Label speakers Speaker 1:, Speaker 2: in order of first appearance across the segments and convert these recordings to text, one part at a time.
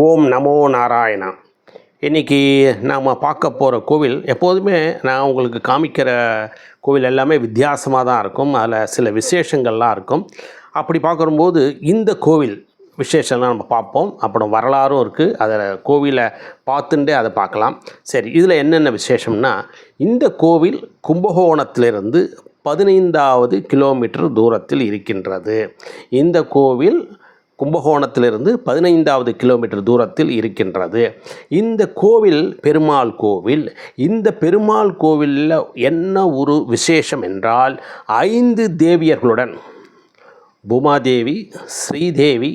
Speaker 1: ஓம் நமோ நாராயணா. இன்றைக்கி நாம் பார்க்க போகிற கோவில் எப்போதுமே நான் உங்களுக்கு காமிக்கிற கோவில் எல்லாமே வித்தியாசமாக தான் இருக்கும். அதில் சில விசேஷங்கள்லாம் இருக்கும். அப்படி பார்க்கும்போது இந்த கோவில் விசேஷம்லாம் நம்ம பார்ப்போம். அப்புறம் வரலாறும் இருக்குது அதில் கோவிலை பார்த்துட்டே அதை பார்க்கலாம். சரி இதில் என்னென்ன விசேஷம்னா இந்த கோவில் கும்பகோணத்திலிருந்து பதினைந்தாவது கிலோமீட்டர் தூரத்தில் இருக்கின்றது. இந்த கோவில் கும்பகோணத்திலிருந்து பதினைந்தாவது கிலோமீட்டர் தூரத்தில் இருக்கின்றது. இந்த கோவில் பெருமாள் கோவில். இந்த பெருமாள் கோவிலில் என்ன ஒரு விசேஷம் என்றால் ஐந்து தேவியர்களுடன் பூமாதேவி ஸ்ரீதேவி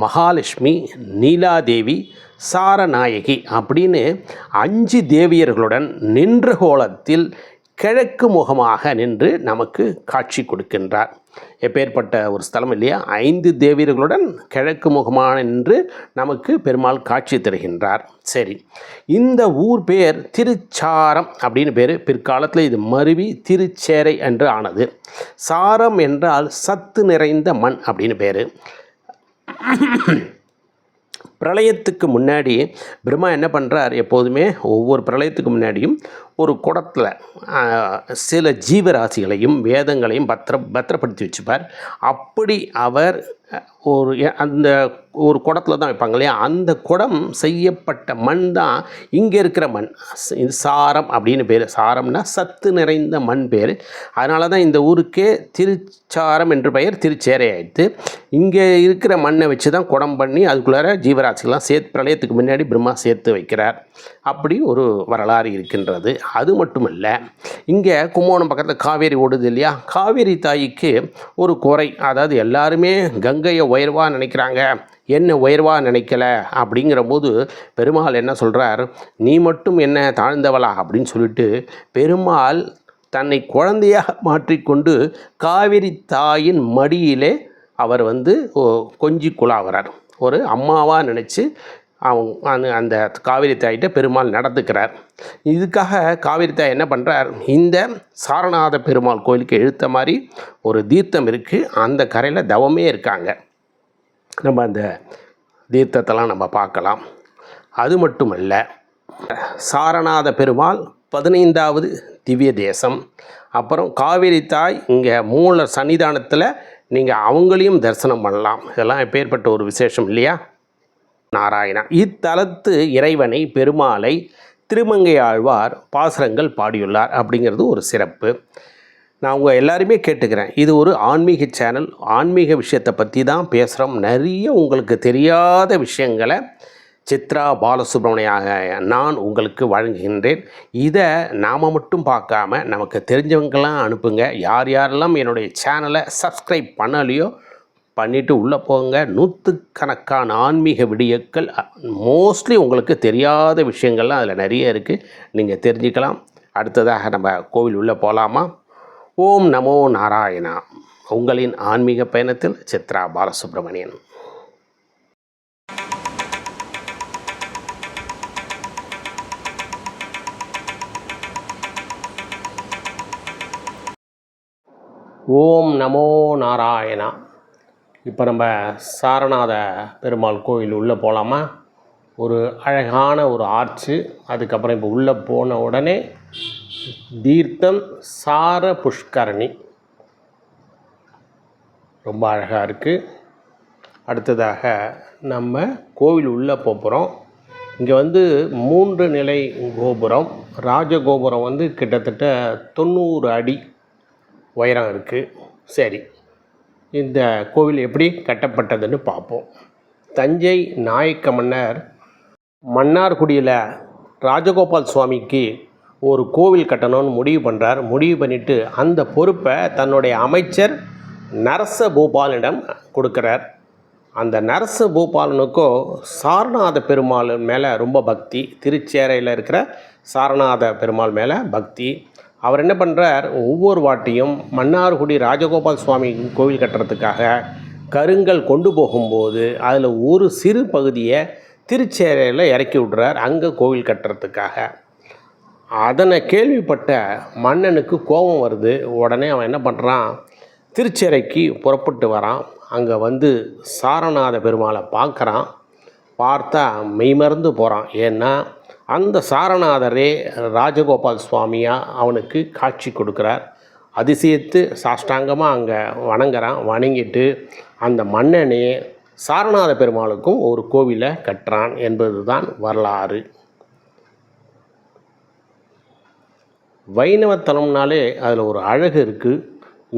Speaker 1: மகாலட்சுமி நீலாதேவி சாரநாயகி அப்படின்னு அஞ்சு தேவியர்களுடன் நின்ற கோலத்தில் கிழக்கு முகமாக நின்று நமக்கு காட்சி கொடுக்கின்றார். எப்பேற்பட்ட ஒரு ஸ்தலம் இல்லையா? ஐந்து தேவியர்களுடன் கிழக்கு முகமாக நின்று நமக்கு பெருமாள் காட்சி தருகின்றார். சரி இந்த ஊர் பேர் திருச்சாரம் அப்படின்னு பேர். பிற்காலத்தில் இது மருவி திருச்சேரை என்று ஆனது. சாரம் என்றால் சத்து நிறைந்த மண் அப்படின்னு பேர். பிரளயத்துக்கு முன்னாடி பிரம்மா என்ன பண்ணுறார் எப்போதுமே ஒவ்வொரு பிரளயத்துக்கு முன்னாடியும் ஒரு குடத்தில் சில ஜீவராசிகளையும் வேதங்களையும் பத்திர பத்திரப்படுத்தி வச்சுப்பார். அப்படி அவர் ஒரு அந்த ஒரு குடத்தில் தான் வைப்பாங்க இல்லையா? அந்த குடம் செய்யப்பட்ட மண் தான் இங்கே இருக்கிற மண். இது சாரம் அப்படின்னு பேர். சாரம்னா சத்து நிறைந்த மண் பேர். அதனால தான் இந்த ஊருக்கே திருச்சாரம் என்று பெயர் திருச்சேரை ஆயிடுத்து இங்கே இருக்கிற மண்ணை வச்சு தான் குடம் பண்ணி அதுக்குள்ளார ஜீவராசிகள்லாம் சேர்த்து பிரளயத்துக்கு முன்னாடி பிரம்மா சேர்த்து வைக்கிறார். அப்படி ஒரு வரலாறு இருக்கின்றது. அது மட்டுமல்ல இங்கே கும்போணம் பக்கத்தில் காவேரி ஓடுது இல்லையா? காவேரி தாய்க்கு ஒரு குறை. அதாவது எல்லாருமே கங்கையை உயர்வாக நினைக்கிறாங்க. என்ன உயர்வாக நினைக்கல? அப்படிங்கிற போது பெருமாள் என்ன சொல்கிறார் நீ மட்டும் என்ன தாழ்ந்தவளா? அப்படின்னு சொல்லிட்டு பெருமாள் தன்னை குழந்தையாக மாற்றிக்கொண்டு காவிரி தாயின் மடியிலே அவர் வந்து கொஞ்சி குழாகிறார் ஒரு அம்மாவாக நினச்சி அவங்க அந்த அந்த காவிரி தாயிட்ட பெருமாள் நடந்துக்கிறார் இதுக்காக காவிரி தாய் என்ன பண்ணுறார் இந்த சாரநாத பெருமாள் கோயிலுக்கு எழுத்த மாதிரி ஒரு தீர்த்தம் இருக்குது அந்த கரையில் தவமே இருக்காங்க. நம்ம அந்த தீர்த்தத்தெல்லாம் நம்ம பார்க்கலாம். அது மட்டுமல்ல சாரநாத பெருமாள் பதினைந்தாவது திவ்ய தேசம். அப்புறம் காவிரி தாய் இங்கே மூல சன்னிதானத்தில் நீங்கள் அவங்களையும் தரிசனம் பண்ணலாம். இதெல்லாம் எப்பேற்பட்ட ஒரு விசேஷம் இல்லையா? நாராயணா இத்தலத்து இறைவனை பெருமாளை திருமங்கை ஆழ்வார் பாசுரங்கள் பாடியுள்ளார் அப்படிங்கிறது ஒரு சிறப்பு. நான் உங்கள் எல்லாருமே கேட்டுக்கிறேன். இது ஒரு ஆன்மீக சேனல். ஆன்மீக விஷயத்தை பற்றி தான் பேசுகிறோம் நிறைய உங்களுக்கு தெரியாத விஷயங்களை சித்ரா பாலசுப்ரமணியாக நான் உங்களுக்கு வழங்குகின்றேன். இதை நாம் மட்டும் பார்க்காம நமக்கு தெரிஞ்சவங்கெல்லாம் அனுப்புங்க. யார் யாரெல்லாம் என்னுடைய சேனலை சப்ஸ்கிரைப் பண்ணலையோ பண்ணிவிட்டு உள்ளே போங்க. நூற்றுக்கணக்கான ஆன்மீக விடியக்கள் மோஸ்ட்லி உங்களுக்கு தெரியாத விஷயங்கள்லாம் அதில் நிறைய இருக்குது நீங்கள் தெரிஞ்சுக்கலாம். அடுத்ததாக நம்ம கோவில் உள்ளே போகலாமா? ஓம் நமோ நாராயணா. உங்களின் ஆன்மீக பயணத்தில் சித்ரா பாலசுப்ரமணியன். ஓம் நமோ நாராயணா. இப்போ நம்ம சாரநாத பெருமாள் கோயில் உள்ளே போகலாமா? ஒரு அழகான ஒரு ஆர்ச்சு. அதுக்கப்புறம் இப்போ உள்ளே போன உடனே தீர்த்தம் சார புஷ்கரணி. ரொம்ப அழகாக இருக்குது அடுத்ததாக நம்ம கோவில் உள்ளே போகிறோம். இங்கே வந்து மூன்று நிலை கோபுரம். ராஜகோபுரம் வந்து கிட்டத்தட்ட தொண்ணூறு அடி உயரம் இருக்குது சரி. இந்த கோவில் எப்படி கட்டப்பட்டதுன்னு பார்ப்போம். தஞ்சை நாயக்க மன்னர் மன்னார்குடியில் ராஜகோபால் சுவாமிக்கு ஒரு கோவில் கட்டணும்னு முடிவு பண்ணுறார் முடிவு பண்ணிவிட்டு அந்த பொறுப்பை தன்னுடைய அமைச்சர் நரச பூபாலனிடம் கொடுக்குறார். அந்த நரச பூபாலனுக்கோ சாரநாத பெருமாள் மேலே ரொம்ப பக்தி. திருச்சேரையில் இருக்கிற சாரநாத பெருமாள் மேலே பக்தி. அவர் என்ன பண்ணுறார் ஒவ்வொரு வாட்டியும் மன்னார்குடி ராஜகோபால் சுவாமி கோவில் கட்டுறதுக்காக கருங்கல் கொண்டு போகும்போது அதில் ஒரு சிறு பகுதியை திருச்சேரையில் இறக்கி விடுறார் அங்கே கோவில் கட்டுறதுக்காக. அதனை கேள்விப்பட்ட மன்னனுக்கு கோபம் வருது. உடனே அவன் என்ன பண்ணுறான் திருச்சேரைக்கு புறப்பட்டு வரான். அங்கே வந்து சாரநாத பெருமாளை பார்க்குறான். பார்த்தா மெய்மறந்து போகிறான் ஏன்னா அந்த சாரநாதரே ராஜகோபால் சுவாமியாக அவனுக்கு காட்சி கொடுக்குறார். அதிசயத்து சாஷ்டாங்கமாக அங்கே வணங்குறான். வணங்கிட்டு அந்த மன்னனே சாரநாத பெருமாளுக்கும் ஒரு கோவிலை கட்டுறான் என்பது தான் வரலாறு. வைணவத்தலம்னாலே அதில் ஒரு அழகு இருக்குது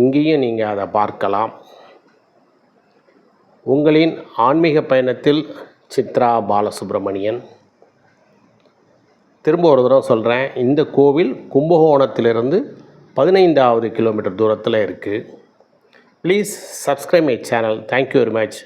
Speaker 1: இங்கேயும் நீங்கள் அதை பார்க்கலாம். உங்களின் ஆன்மீக பயணத்தில் சித்ரா பாலசுப்ரமணியன் திரும்ப ஒரு தடவை சொல்கிறேன் இந்த கோவில் கும்பகோணத்திலிருந்து பதினைந்தாவது கிலோமீட்டர் தூரத்தில் இருக்குது please subscribe my channel thank you very much